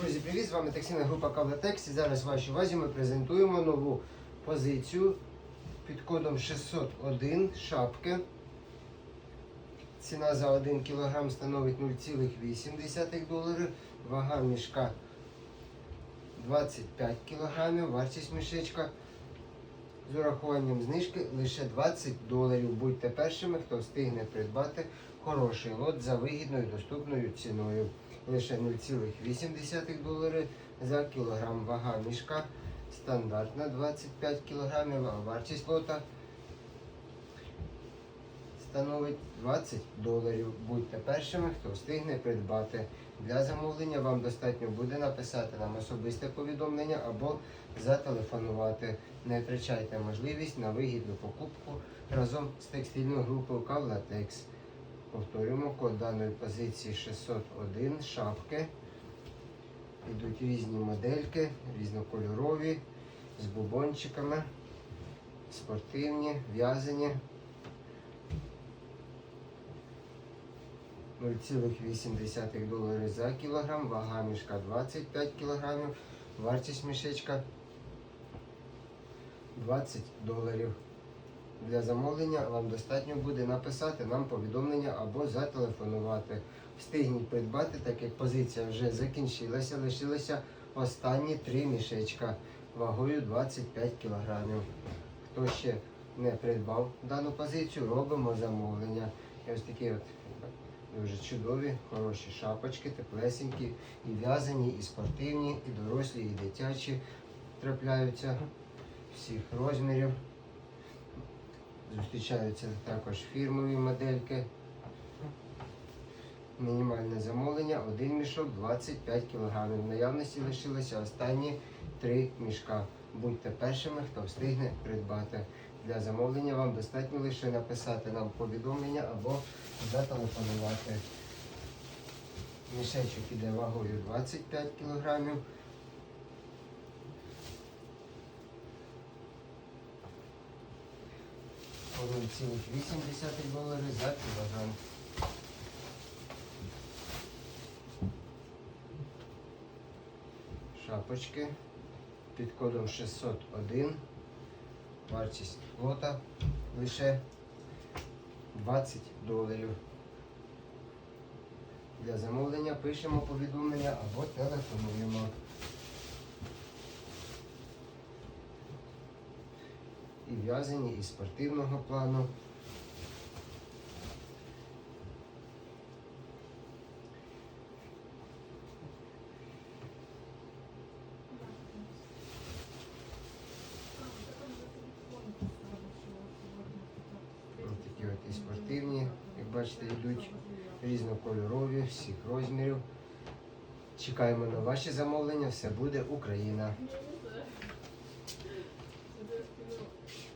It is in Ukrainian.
Друзі, привіт! З вами текстильна група Кавлатекс. І зараз вашій увазі ми презентуємо нову позицію під кодом 601 шапки. Ціна за 1 кг становить 0,8 доларів. Вага мішка 25 кг. Вартість мішечка з урахуванням знижки лише 20 доларів. Будьте першими, хто встигне придбати хороший лот за вигідною доступною ціною. Лише 0,8 долари за кілограм. Вага мішка стандартна 25 кг, а вартість лота становить 20 доларів. Будьте першими, хто встигне придбати. Для замовлення вам достатньо буде написати нам особисте повідомлення або зателефонувати. Не втрачайте можливість на вигідну покупку разом з текстильною групою Кавлатекс. Повторюємо код даної позиції 601 шапки. Йдуть різні модельки, різнокольорові, з бубончиками, спортивні, в'язані. 0,8 доларів за кілограм, вага мішка 25 кілограмів, вартість мішечка 20 доларів. Для замовлення вам достатньо буде написати нам повідомлення або зателефонувати. Встигніть придбати, так як позиція вже закінчилася, лишилося останні три мішечка вагою 25 кг. Хто ще не придбав дану позицію, робимо замовлення. І ось такі от дуже чудові, хороші шапочки, теплесенькі, і в'язані, і спортивні, і дорослі, і дитячі трапляються всіх розмірів. Зустрічаються також фірмові модельки. Мінімальне замовлення, один мішок 25 кг. В наявності лишилося останні три мішка. Будьте першими, хто встигне придбати. Для замовлення вам достатньо лише написати нам повідомлення або зателефонувати. Мішечок іде вагою 25 кг. По 0,8 долари за кілограм. Шапочки під кодом 601. Вартість лота лише 20 доларів. Для замовлення пишемо повідомлення або телефонуємо. І в'язані, і спортивного плану. І спортивні, як бачите, йдуть різнокольорові, всіх розмірів. Чекаємо на ваші замовлення, все буде Україна. Thank you.